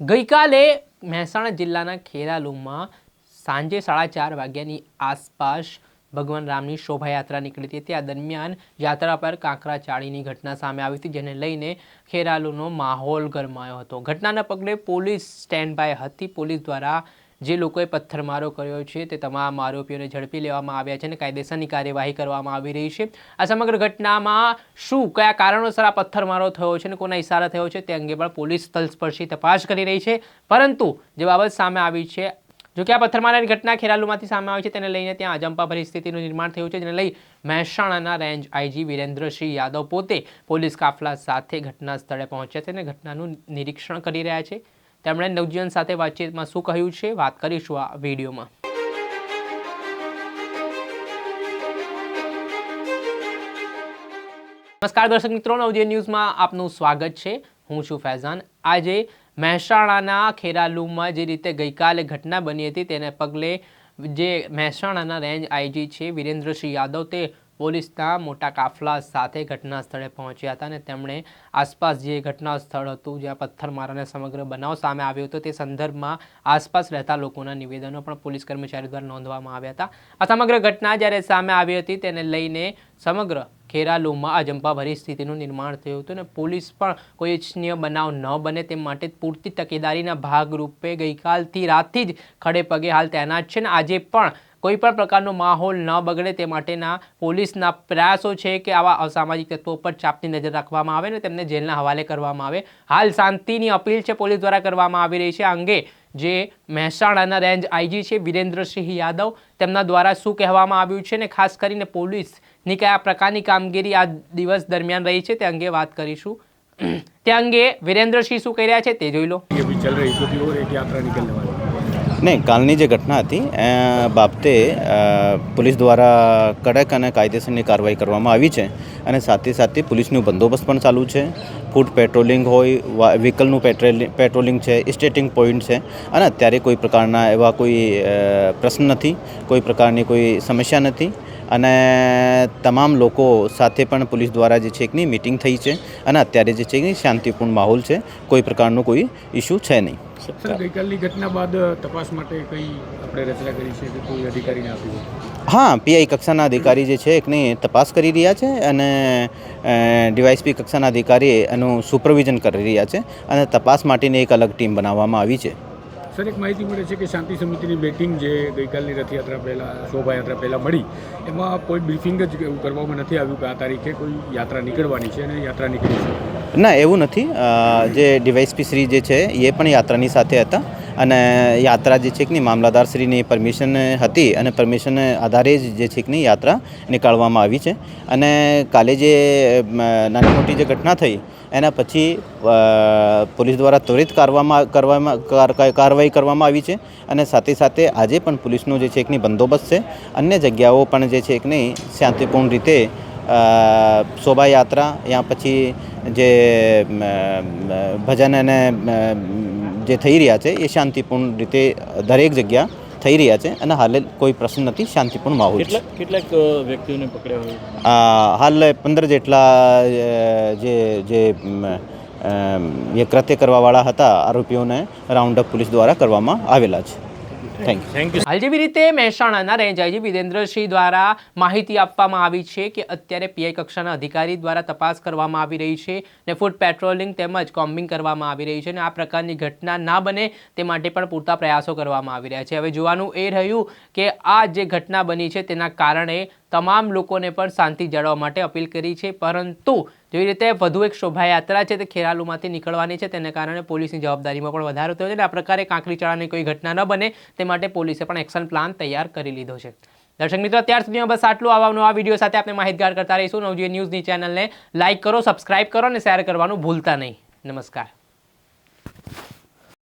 ગઈકાલે મહેસાણા જિલ્લાના ખેરાલુમાં સાંજે સાડા ચાર વાગ્યાની આસપાસ ભગવાન રામની શોભાયાત્રા નીકળી હતી. ત્યાં દરમિયાન યાત્રા પર કાંકરા ચાળીની ઘટના સામે આવી હતી, જેને લઈને ખેરાલુનો માહોલ ગરમાયો હતો. ઘટનાના પગલે પોલીસ સ્ટેન્ડ બાય હતી. પોલીસ દ્વારા જે લોકોએ પથ્થરમારો કર્યો છે તે તમામ આરોપીઓને ઝડપી લેવામાં આવ્યા છે અને કાયદેસરની કાર્યવાહી કરવામાં આવી રહી છે. આ સમગ્ર ઘટનામાં શું, કયા કારણોસર આ પથ્થરમારો થયો છે અને કોના ઇશારા થયો છે તે અંગે પણ પોલીસ સ્થળસ્પર્શી તપાસ કરી રહી છે. પરંતુ જે બાબત સામે આવી છે, જો કે આ પથ્થરમારાની ઘટના ખેરાલુમાંથી સામે આવી છે તેને લઈને ત્યાં અજંપા પરિસ્થિતિનું નિર્માણ થયું છે, જેને લઈ મહેસાણાના રેન્જ આઈજી વિરેન્દ્રસિંહ યાદવ પોતે પોલીસ કાફલા સાથે ઘટના સ્થળે પહોંચ્યા છે અને ઘટનાનું નિરીક્ષણ કરી રહ્યા છે. તેમણે નવજીવન સાથે વાતચીતમાં શું કહ્યું છે વાત કરીશું આ વિડીયોમાં. નમસ્કાર દર્શક મિત્રો, નવજીવન ન્યૂઝમાં આપનું સ્વાગત છે. હું છું ફૈઝાન. આજે મહેસાણાના ખેરાલુમાં જે રીતે ગઈકાલે ઘટના બની હતી, તેને પગલે જે મહેસાણાના રેન્જ આઈજી છે, વિરેન્દ્રસિંહ યાદવ, તે પોલીસના મોટા કાફલા સાથે ઘટના સ્થળે પહોંચ્યા હતા અને તેમણે આસપાસ જે ઘટના સ્થળ હતું, જ્યાં પથ્થરમારાને સમગ્ર બનાવ સામે આવ્યો હતો, તે સંદર્ભમાં આસપાસ રહેતા લોકોના નિવેદનો પણ પોલીસ કર્મચારી દ્વારા નોંધવામાં આવ્યા હતા. આ સમગ્ર ઘટના જ્યારે સામે આવી હતી, તેને લઈને સમગ્ર ખેરાલુમાં અજંપાભરી સ્થિતિનું નિર્માણ થયું હતું અને પોલીસ પણ કોઈ ઇચ્છનીય બનાવ ન બને તે માટે પૂરતી તકેદારીના ભાગરૂપે ગઈકાલથી રાતથી જ ખડે પગે હાલ તૈનાત છે ને આજે પણ કોઈ પણ પ્રકારનો માહોલ ન બગડે તે માટેના પોલીસના પ્રયાસો છે કે આવા અસામાજિક તત્વો પર ચાપની નજર રાખવામાં આવે ને તેમને જેલના હવાલે કરવામાં આવે હાલ શાંતિની અપીલ છે પોલીસ દ્વારા કરવામાં આવી રહી છે આ અંગે જે મહેસાણાના રેન્જ આઈજી છે વિરેન્દ્રસિંહ યાદવ તેમના દ્વારા શું કહેવામાં આવ્યું છે ને ખાસ કરીને પોલીસની કયા પ્રકારની કામગીરી આ દિવસ દરમિયાન રહી છે તે અંગે વાત કરીશું તે અંગે વિરેન્દ્રસિંહ શું કહી રહ્યા છે તે જોઈ લો ये भी चल रही थी और एक यात्रा निकलने वाली નહીં, કાલની જે ઘટના હતી, એ બાબતે પોલીસ દ્વારા કડક અને કાયદેસરની કાર્યવાહી કરવામાં આવી છે અને સાથે સાથે પોલીસનું બંદોબસ્ત પણ ચાલુ છે. ફૂડ પેટ્રોલિંગ હોય વ્હીકલનું પેટ્રોલિંગ પેટ્રોલિંગ છે, સ્ટેટિંગ પોઈન્ટ છે અને અત્યારે કોઈ પ્રકારના એવા કોઈ પ્રશ્ન નથી, કોઈ પ્રકારની કોઈ સમસ્યા નથી. અને તમામ લોકો સાથે પણ પોલીસ દ્વારા જે છે એકની મિટિંગ થઈ છે અને અત્યારે જે છે એ શાંતિપૂર્ણ માહોલ છે. કોઈ પ્રકારનો કોઈ ઇસ્યુ છે નહીં. ગઈકાલની ઘટના બાદ તપાસ માટે કઈ આપણે રચના કરી છે કે કોઈ અધિકારીને આપી હા પીઆઈ કક્ષાના અધિકારી જે છે એકની તપાસ કરી રહ્યા છે અને ડીવાયસપી કક્ષાના અધિકારી એનું સુપરવિઝન કરી રહ્યા છે અને તપાસ માટેની એક અલગ ટીમ બનાવવામાં આવી છે. સર, એક માહિતી મળે છે કે શાંતિ સમિતિની બેટિંગ જે ગઈકાલની રથયાત્રા પહેલાં, શોભાયાત્રા પહેલાં મળી, એમાં કોઈ બ્રીફિંગ જ એવું કરવામાં નથી આવ્યું કે આ તારીખે કોઈ યાત્રા નીકળવાની છે અને યાત્રા નીકળી છે? ના, એવું નથી. જે ડીવાયસપી શ્રી જે છે, એ પણ યાત્રાની સાથે હતા અને યાત્રા જે છે કે મામલાદાર શ્રીની પરમિશન હતી અને પરમિશન આધારે જ જે છે કે યાત્રા નીકાળવામાં આવી છે. અને કાલે જે નાની મોટી જે ઘટના થઈ એના પછી પોલીસ દ્વારા ત્વરિત કરવામાં કરવામાં, કાર- કાર- કાર્યવાહી કરવામાં આવી છે અને સાથે સાથે આજે પણ પોલીસનો જે છે એકની બંદોબસ્ત છે. અન્ય જગ્યાઓ પણ જે છે એકની શાંતિપૂર્ણ રીતે શોભાયાત્રા, યા પછી જે ભજન અને જે થઈ રહ્યા છે, એ શાંતિપૂર્ણ રીતે દરેક જગ્યા થઈ રહ્યા છે અને હાલે કોઈ પ્રશ્ન નથી શાંતિપૂર્ણ માહોલ છે. કેટલાક વ્યક્તિઓને પકડ્યા હોય? હાલ પંદર જેટલા જે જે એ કૃત્ય કરવાવાળા હતા આરોપીઓને રાઉન્ડ અપ પોલીસ દ્વારા કરવામાં આવેલા છે. હાલ જેવી રીતે મહેસાણાના રેન્જ આઈજી વિરેન્દ્રસિંહ દ્વારા માહિતી આપવામાં આવી છે કે અત્યારે પીઆઈ કક્ષાના અધિકારી દ્વારા તપાસ કરવામાં આવી રહી છે ને ફૂડ પેટ્રોલિંગ તેમજ કોમ્બિંગ કરવામાં આવી રહી છે અને આ પ્રકારની ઘટના ના બને તે માટે પણ પૂરતા પ્રયાસો કરવામાં આવી રહ્યા છે. હવે જોવાનું એ રહ્યું કે આ જે ઘટના બની છે તેના કારણે તમામ લોકોને પણ શાંતિ જાળવવા માટે અપીલ કરી છે, પરંતુ જેવી રીતે વધુ એક શોભાયાત્રા છે તે ખેરાલુમાંથી નીકળવાની છે, તેને કારણે પોલીસની જવાબદારીમાં પણ વધારો થયો છે અને આ પ્રકારે કાંકરીચાળાની કોઈ ઘટના ન બને તે માટે પોલીસે પણ એક્શન પ્લાન તૈયાર કરી લીધો છે. દર્શક મિત્રો, અત્યાર સુધીમાં બસ આટલું. આવા આ વીડિયો સાથે આપણે માહિતગાર કરતા રહીશું. નવજીવન ન્યૂઝની ચેનલને લાઇક કરો, સબસ્ક્રાઇબ કરો અને શેર કરવાનું ભૂલતા નહીં. નમસ્કાર.